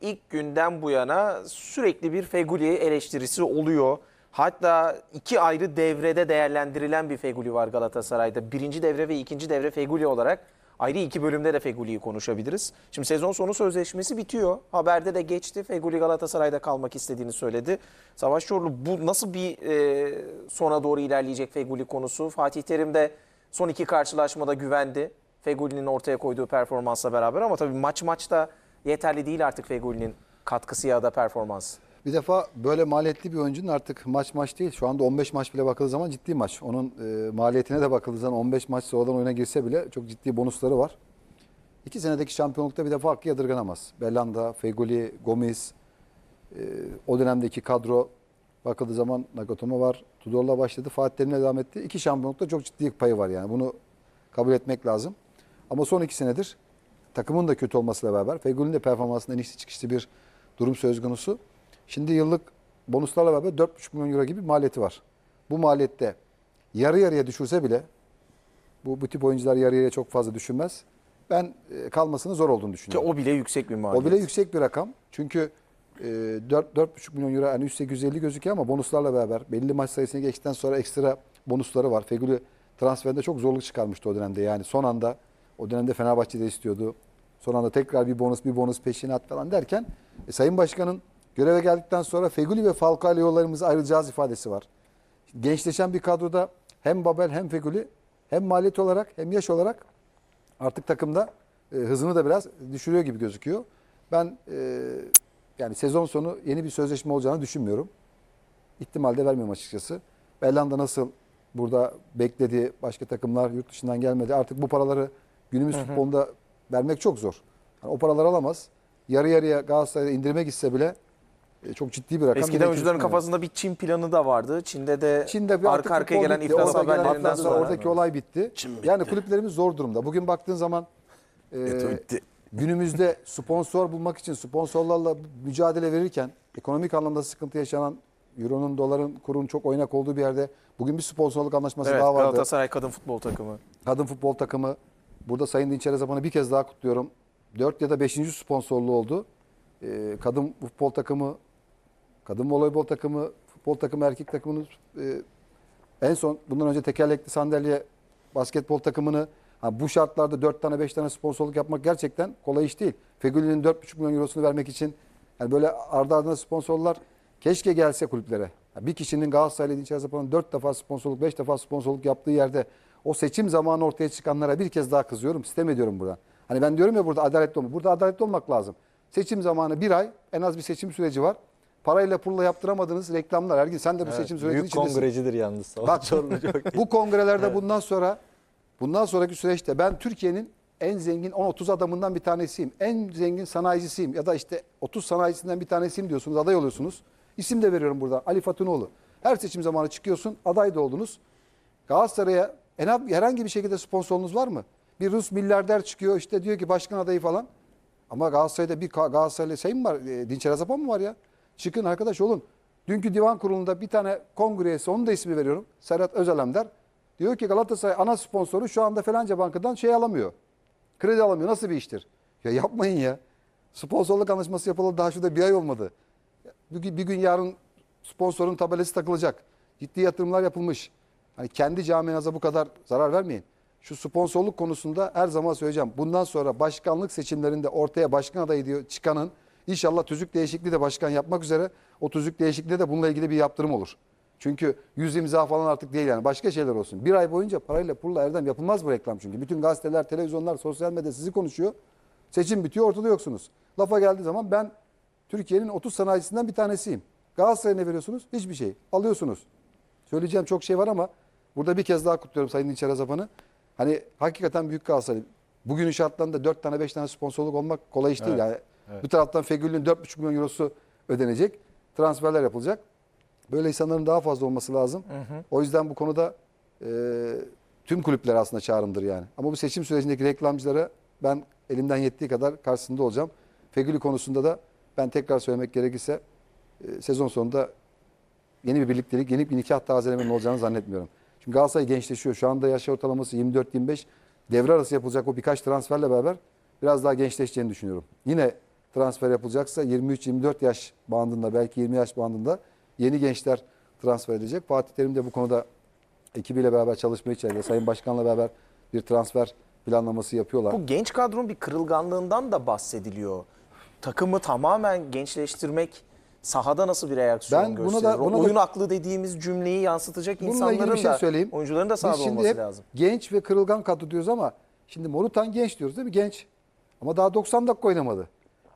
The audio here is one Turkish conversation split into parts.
ilk günden bu yana sürekli bir Feguli eleştirisi oluyor. Hatta iki ayrı devrede değerlendirilen bir Feguli var Galatasaray'da. Birinci devre ve ikinci devre Feguli olarak ayrı iki bölümde de Feguli'yi konuşabiliriz. Şimdi sezon sonu sözleşmesi bitiyor. Haberde de geçti. Feguli Galatasaray'da kalmak istediğini söyledi. Savaş Çorlu bu nasıl bir e, sona doğru ilerleyecek Feguli konusu? Fatih Terim de son iki karşılaşmada güvendi. Feguli'nin ortaya koyduğu performansla beraber ama tabii maç maçta yeterli değil artık Feguli'nin katkısı ya da performans. Bir defa böyle maliyetli bir oyuncunun artık maç maç değil. Şu anda 15 maç bile bakıldığı zaman ciddi maç. Onun e, maliyetine de bakıldığı zaman 15 maç sonradan oyuna girse bile çok ciddi bonusları var. İki senedeki şampiyonlukta bir defa hakkı yadırganamaz. Belanda, Feguli, Gomis, e, o dönemdeki kadro bakıldığı zaman Nagatomo var. Tudor'la başladı. Fatih Terim'le devam etti. İki şampiyonlukta çok ciddi payı var yani. Bunu kabul etmek lazım. Ama son iki senedir takımın da kötü olmasıyla beraber Feguli'nin de performansında inişli çıkışlı bir durum söz konusu. Şimdi yıllık bonuslarla beraber 4,5 milyon euro gibi bir maliyeti var. Bu maliyette yarı yarıya düşürse bile bu, bu tip oyuncular yarı yarıya çok fazla düşünmez. Ben e, kalmasının zor olduğunu Ki düşünüyorum. o bile yüksek bir maliyet. O bile yüksek bir rakam. Çünkü e, 4 4,5 milyon euro yani 850 gözüküyor ama bonuslarla beraber belli maç sayısını geçtikten sonra ekstra bonusları var. Feguli transferinde çok zorluk çıkarmıştı o dönemde. Yani son anda o dönemde Fenerbahçe'de istiyordu. Son anda tekrar bir bonus bir bonus peşinat falan derken e, Sayın Başkan'ın göreve geldikten sonra Feguli ve Falcao ile yollarımızı ayrılacağız ifadesi var. Gençleşen bir kadroda hem Babel hem Feguli hem maliyet olarak hem yaş olarak artık takımda e, hızını da biraz düşürüyor gibi gözüküyor. Ben e, yani sezon sonu yeni bir sözleşme olacağını düşünmüyorum. İhtimal de vermiyorum açıkçası. Belanda nasıl burada bekledi, başka takımlar yurt dışından gelmedi. Artık bu paraları günümüz futbolunda vermek çok zor. Yani o paraları alamaz. Yarı yarıya Galatasaray'a indirmek iste bile e, çok ciddi bir rakam. Eskiden oyuncuların kafasında bir Çin planı da vardı. Çin'de de Çin'de bir artık arka arkaya gelen bitti. iflas haberlerinden sonra. Oradaki olay bitti. Yani kulüplerimiz zor durumda. Bugün baktığın zaman e, günümüzde sponsor bulmak için sponsorlarla mücadele verirken ekonomik anlamda sıkıntı yaşanan Euro'nun, doların, kurun çok oynak olduğu bir yerde bugün bir sponsorluk anlaşması Evet, daha vardı. Galatasaray kadın futbol takımı. Kadın futbol takımı. Burada Sayın Dinçer Zaman'ı bir kez daha kutluyorum. 4 ya da 5. sponsorluğu oldu. Ee, kadın futbol takımı, kadın voleybol takımı, futbol takımı, erkek takımını e, en son bundan önce tekerlekli sandalye basketbol takımını ha, bu şartlarda 4 tane 5 tane sponsorluk yapmak gerçekten kolay iş değil. Feguli'nin 4,5 milyon eurosunu vermek için yani böyle ardı ardına sponsorlar keşke gelse kulüplere. Bir kişinin Galatasaray'la Dinçer Zaman'ın 4 defa sponsorluk, 5 defa sponsorluk yaptığı yerde o seçim zamanı ortaya çıkanlara bir kez daha kızıyorum. Sistem ediyorum buradan. Hani ben diyorum ya burada adaletli olmak. Burada adaletli olmak lazım. Seçim zamanı bir ay en az bir seçim süreci var. Parayla pulla yaptıramadığınız reklamlar. Ergin sen de bu seçim sürecinin Büyük içindesin. kongrecidir yalnız. Bak bu kongrelerde bundan sonra bundan sonraki süreçte ben Türkiye'nin en zengin 10-30 adamından bir tanesiyim. En zengin sanayicisiyim ya da işte 30 sanayicisinden bir tanesiyim diyorsunuz. Aday oluyorsunuz. İsim de veriyorum burada. Ali Fatunoğlu. Her seçim zamanı çıkıyorsun. Aday da oldunuz. Galatasaray'a en herhangi bir şekilde sponsorunuz var mı? Bir Rus milyarder çıkıyor işte diyor ki başkan adayı falan. Ama Galatasaray'da bir Galatasaraylı şey mi var? E, Dinçer Azapan mı var ya? Çıkın arkadaş olun. Dünkü divan kurulunda bir tane kongre üyesi, onun da ismi veriyorum. Serhat Özalemdar. Diyor ki Galatasaray ana sponsoru şu anda falanca bankadan şey alamıyor. Kredi alamıyor. Nasıl bir iştir? Ya yapmayın ya. Sponsorluk anlaşması yapılalı daha şurada bir ay olmadı. Bir bir gün yarın sponsorun tabelası takılacak. Ciddi yatırımlar yapılmış. Hani kendi camianıza bu kadar zarar vermeyin. Şu sponsorluk konusunda her zaman söyleyeceğim. Bundan sonra başkanlık seçimlerinde ortaya başkan adayı diyor çıkanın inşallah tüzük değişikliği de başkan yapmak üzere o tüzük değişikliği de bununla ilgili bir yaptırım olur. Çünkü yüz imza falan artık değil yani başka şeyler olsun. Bir ay boyunca parayla pulla erdem yapılmaz bu reklam çünkü. Bütün gazeteler, televizyonlar, sosyal medya sizi konuşuyor. Seçim bitiyor ortada yoksunuz. Lafa geldiği zaman ben Türkiye'nin 30 sanayicisinden bir tanesiyim. Galatasaray'a ne veriyorsunuz? Hiçbir şey. Alıyorsunuz. Söyleyeceğim çok şey var ama burada bir kez daha kutluyorum Sayın Dinçer Azapan'ı. Hani hakikaten büyük Galatasaray. Bugünün şartlarında 4 tane 5 tane sponsorluk olmak kolay iş değil. Yani Bu taraftan Fegül'ün 4,5 milyon eurosu ödenecek. Transferler yapılacak. Böyle insanların daha fazla olması lazım. O yüzden bu konuda e, tüm kulüpler aslında çağrımdır yani. Ama bu seçim sürecindeki reklamcılara ben elimden yettiği kadar karşısında olacağım. Fegül'ü konusunda da ben tekrar söylemek gerekirse e, sezon sonunda yeni bir birliktelik, yeni bir nikah tazelemenin olacağını zannetmiyorum. Çünkü Galatasaray gençleşiyor. Şu anda yaş ortalaması 24-25. Devre arası yapılacak o birkaç transferle beraber biraz daha gençleşeceğini düşünüyorum. Yine transfer yapılacaksa 23-24 yaş bandında belki 20 yaş bandında yeni gençler transfer edecek. Fatih Terim de bu konuda ekibiyle beraber çalışma içerisinde Sayın Başkan'la beraber bir transfer planlaması yapıyorlar. Bu genç kadronun bir kırılganlığından da bahsediliyor. Takımı tamamen gençleştirmek sahada nasıl bir reaksiyon Ben buna gösterir? da- buna da- oyun aklı dediğimiz cümleyi yansıtacak insanların şey da söyleyeyim. oyuncuların da Biz sahada şimdi olması hep lazım. genç ve kırılgan kadro diyoruz ama şimdi Morutan genç diyoruz değil mi? Genç. Ama daha 90 dakika oynamadı.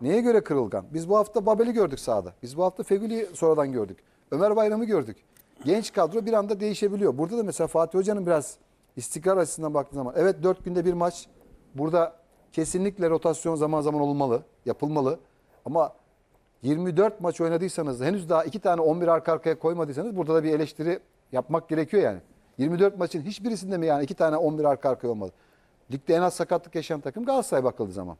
Neye göre kırılgan? Biz bu hafta Babel'i gördük sahada. Biz bu hafta Fegüli'yi sonradan gördük. Ömer Bayram'ı gördük. Genç kadro bir anda değişebiliyor. Burada da mesela Fatih Hoca'nın biraz istikrar açısından baktığın zaman evet 4 günde bir maç. Burada kesinlikle rotasyon zaman zaman olmalı, yapılmalı. Ama 24 maç oynadıysanız henüz daha iki tane 11 arka arkaya koymadıysanız burada da bir eleştiri yapmak gerekiyor yani. 24 maçın hiçbirisinde mi yani iki tane 11 arka arkaya olmadı? Ligde en az sakatlık yaşayan takım Galatasaray bakıldığı zaman.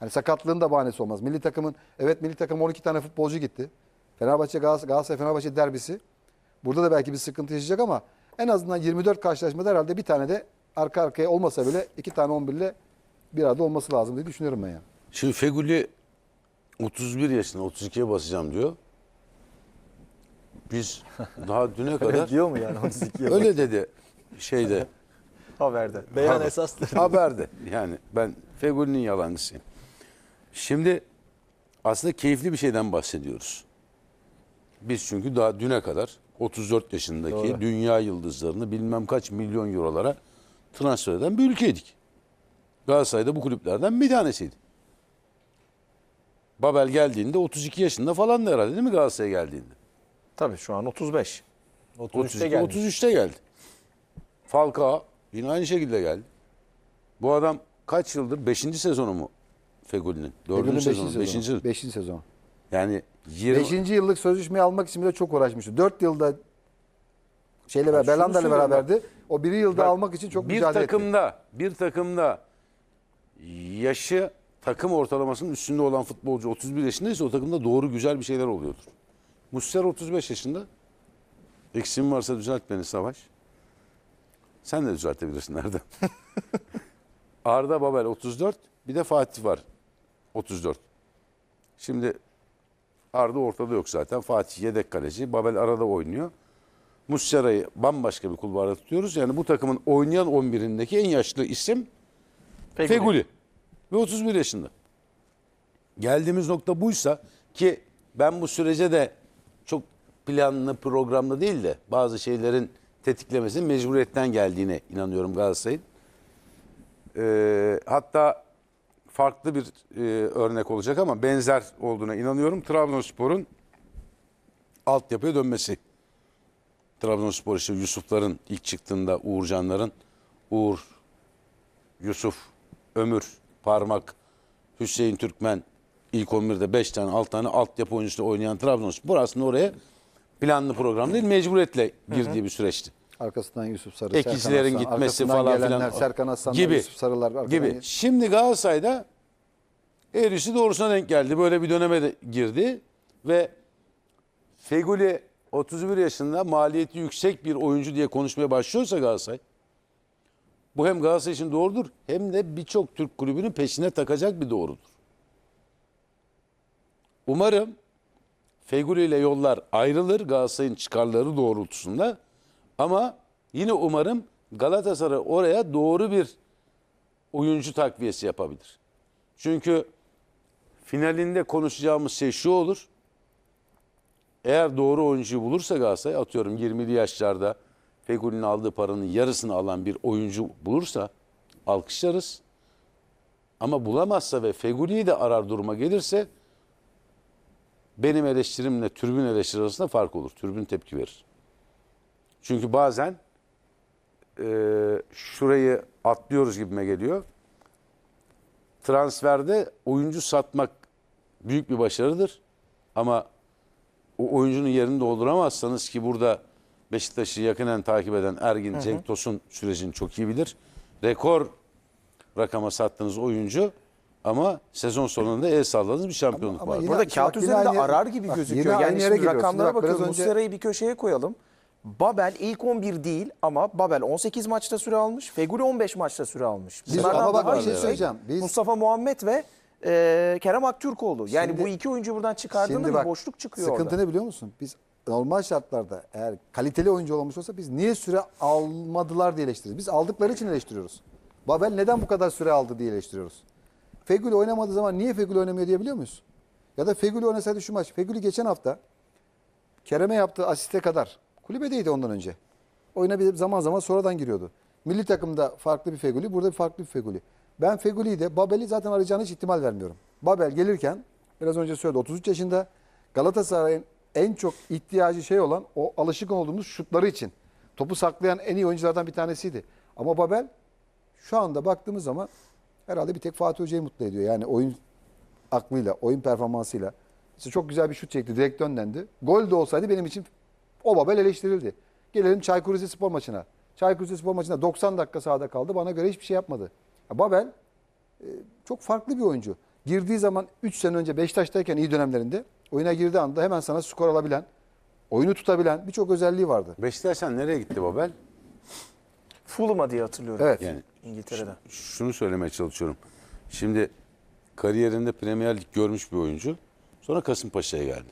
Hani sakatlığın da bahanesi olmaz. Milli takımın evet milli takım 12 tane futbolcu gitti. Fenerbahçe Galatasaray, Fenerbahçe derbisi. Burada da belki bir sıkıntı yaşayacak ama en azından 24 karşılaşmada herhalde bir tane de arka arkaya olmasa bile iki tane 11 ile bir arada olması lazım diye düşünüyorum ben ya. Şimdi Feguli 31 yaşında 32'ye basacağım diyor. Biz daha düne kadar Diyor mu yani 32 yıl öyle dedi şeyde haberde? Beyan Pardon. esastır. haberde. Yani ben Feguli'nin yalancısıyım. Şimdi aslında keyifli bir şeyden bahsediyoruz. Biz çünkü daha düne kadar 34 yaşındaki Doğru. dünya yıldızlarını bilmem kaç milyon eurolara transfer eden bir ülkeydik. Galatasaray'da bu kulüplerden bir tanesiydi. Babel geldiğinde 32 yaşında falan da herhalde değil mi Galatasaray'a geldiğinde? Tabii şu an 35. 33'te 32, gelmiş. 33'te geldi. Falcao yine aynı şekilde geldi. Bu adam kaç yıldır? 5. sezonu mu Fegüli'nin? 4. Fegüli'nin sezonu. beşinci 5. sezonu. sezonu. Beşinci sezon. Yani 20 Beşinci yıllık sözleşmeyi almak için bile çok uğraşmıştı. Dört yılda şeyle beraber, söylüyorum beraberdi. O biri yılda Bak, almak için çok bir mücadele etti. takımda bir takımda yaşı takım ortalamasının üstünde olan futbolcu 31 yaşındaysa o takımda doğru güzel bir şeyler oluyordur. Muslera 35 yaşında. Eksiğim varsa düzelt beni Savaş. Sen de düzeltebilirsin Erdem. Arda Babel 34. Bir de Fatih var. 34. Şimdi Arda ortada yok zaten. Fatih yedek kaleci. Babel arada oynuyor. Muslera'yı bambaşka bir kulvarda tutuyoruz. Yani bu takımın oynayan 11'indeki en yaşlı isim Feguli. Ve 31 yaşında. Geldiğimiz nokta buysa ki ben bu sürece de çok planlı programlı değil de bazı şeylerin tetiklemesinin mecburiyetten geldiğine inanıyorum Galatasaray'ın. Ee, hatta farklı bir e, örnek olacak ama benzer olduğuna inanıyorum. Trabzonspor'un altyapıya dönmesi. Trabzonspor işte Yusuf'ların ilk çıktığında Uğurcanların Uğur, Yusuf, Ömür, Parmak, Hüseyin Türkmen ilk 11'de 5 tane 6 tane altyapı oyuncusu oynayan Trabzonspor aslında oraya planlı program değil mecburiyetle girdiği bir süreçti. Arkasından Yusuf Sarı, Ekicilerin Serkan Aslan, gitmesi arkasından falan gelenler, filan. Serkan Aslanlar, Gibi. Yusuf Sarılar. arkadan gibi. Şimdi Galatasaray'da eğrisi doğrusuna denk geldi. Böyle bir döneme de girdi ve Feguli 31 yaşında maliyeti yüksek bir oyuncu diye konuşmaya başlıyorsa Galatasaray bu hem Galatasaray için doğrudur hem de birçok Türk kulübünün peşine takacak bir doğrudur. Umarım Feguli ile yollar ayrılır Galatasaray'ın çıkarları doğrultusunda ama yine umarım Galatasaray oraya doğru bir oyuncu takviyesi yapabilir. Çünkü finalinde konuşacağımız şey şu olur. Eğer doğru oyuncuyu bulursa Galatasaray atıyorum 20'li yaşlarda Fegüli'nin aldığı paranın yarısını alan bir oyuncu bulursa alkışlarız. Ama bulamazsa ve Fegüli'yi de arar duruma gelirse benim eleştirimle türbün eleştiri arasında fark olur. Türbün tepki verir. Çünkü bazen e, şurayı atlıyoruz gibime geliyor. Transferde oyuncu satmak büyük bir başarıdır. Ama o oyuncunun yerini dolduramazsanız ki burada Beşiktaş'ı yakinen takip eden Ergin Cenk Tosun sürecini çok iyi bilir. Rekor rakama sattığınız oyuncu ama sezon sonunda el salladığınız bir şampiyonluk Ama var. yine- Burada bak kağıt üzerinde aynı- arar gibi bak gözüküyor. Yani şimdi rakamlara Bak bakıyoruz. önce- Muslera'yı bir köşeye koyalım. Babel ilk 11 değil ama Babel 18 maçta süre almış. Feguli 15 maçta süre almış. Biz- ama bak bir şey söyleyeceğim. Biz- Mustafa Muhammed ve e, Kerem Aktürkoğlu. Yani Şimdi- bu iki oyuncu buradan çıkardığında bir boşluk çıkıyor sıkıntı orada. ne biliyor musun? Biz normal şartlarda eğer kaliteli oyuncu olmuş olsa biz niye süre almadılar diye eleştiriyoruz. Biz aldıkları için eleştiriyoruz. Babel neden bu kadar süre aldı diye eleştiriyoruz. Feguli oynamadığı zaman niye Feguli oynamıyor diyebiliyor muyuz? Ya da Feguli oynasaydı şu maç. Feguli geçen hafta Kerem'e yaptığı asiste kadar kulübedeydi ondan önce. Oyuna bir zaman zaman sonradan giriyordu. Milli takımda farklı bir Feguli, burada bir farklı bir Feguli. Ben Feguli'yi de Babel'i zaten arayacağını hiç ihtimal vermiyorum. Babel gelirken biraz önce söyledi 33 yaşında Galatasaray'ın en çok ihtiyacı şey olan o alışık olduğumuz şutları için. Topu saklayan en iyi oyunculardan bir tanesiydi. Ama Babel şu anda baktığımız zaman herhalde bir tek Fatih Hoca'yı mutlu ediyor. Yani oyun aklıyla, oyun performansıyla. İşte çok güzel bir şut çekti, direkt dönlendi. Gol de olsaydı benim için o Babel eleştirildi. Gelelim Çaykur Rizespor maçına. Çaykur Rizespor maçında 90 dakika sahada kaldı. Bana göre hiçbir şey yapmadı. Ya Babel e, çok farklı bir oyuncu. Girdiği zaman 3 sene önce Beşiktaş'tayken iyi dönemlerinde oyuna girdiği anda hemen sana skor alabilen, oyunu tutabilen birçok özelliği vardı. Beşiktaş'tan nereye gitti Babel? Fulham'a diye hatırlıyorum. Evet. Yani İngiltere'den. şunu söylemeye çalışıyorum. Şimdi kariyerinde Premier Lig görmüş bir oyuncu. Sonra Kasımpaşa'ya geldi.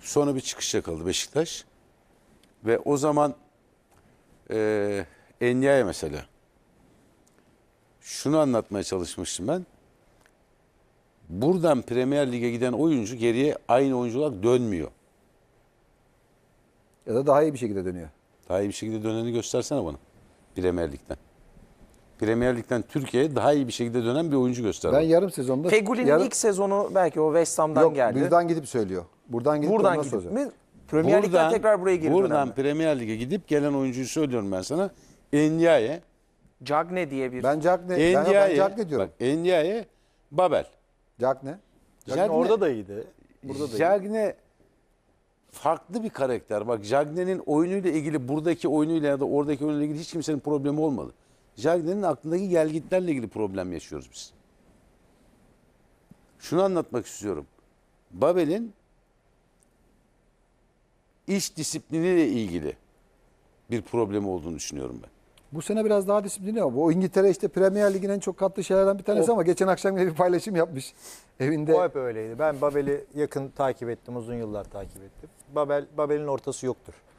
Sonra bir çıkış yakaladı Beşiktaş. Ve o zaman eee Endia'ya mesela şunu anlatmaya çalışmıştım ben. Buradan Premier Lig'e giden oyuncu geriye aynı oyuncu olarak dönmüyor. Ya da daha iyi bir şekilde dönüyor. Daha iyi bir şekilde döneni göstersene bana. Premier Lig'den. Premier Lig'den Türkiye'ye daha iyi bir şekilde dönen bir oyuncu göster. Ben bana. yarım sezonda... Feguli'nin yarım- ilk sezonu belki o West Ham'dan Yok, geldi. buradan gidip söylüyor. Buradan gidip Buradan gidip sonra. mi? Premier Lig'den tekrar buraya geri Buradan dönen mi? Premier Lig'e gidip gelen oyuncuyu söylüyorum ben sana. Endiaye. Cagne diye bir Ben Jack ne? Ben, ben Endiaye. Jack ne diyorum? Bak Endiaye, Babel. Jack ne? Jagne- orada da iyiydi. Burada da iyiydi. Jagne farklı bir karakter. Bak Jagne'nin oyunuyla ilgili buradaki oyunuyla ya da oradaki oyunuyla ilgili hiç kimsenin problemi olmadı. Jagne'nin aklındaki gelgitlerle ilgili problem yaşıyoruz biz. Şunu anlatmak istiyorum. Babel'in iş disipliniyle ilgili bir problemi olduğunu düşünüyorum ben. Bu sene biraz daha disiplinli ama bu İngiltere işte Premier Lig'in en çok kattığı şeylerden bir tanesi ama geçen akşam bir paylaşım yapmış evinde. O hep öyleydi. Ben Babel'i yakın takip ettim. Uzun yıllar takip ettim. Babel Babel'in ortası yoktur.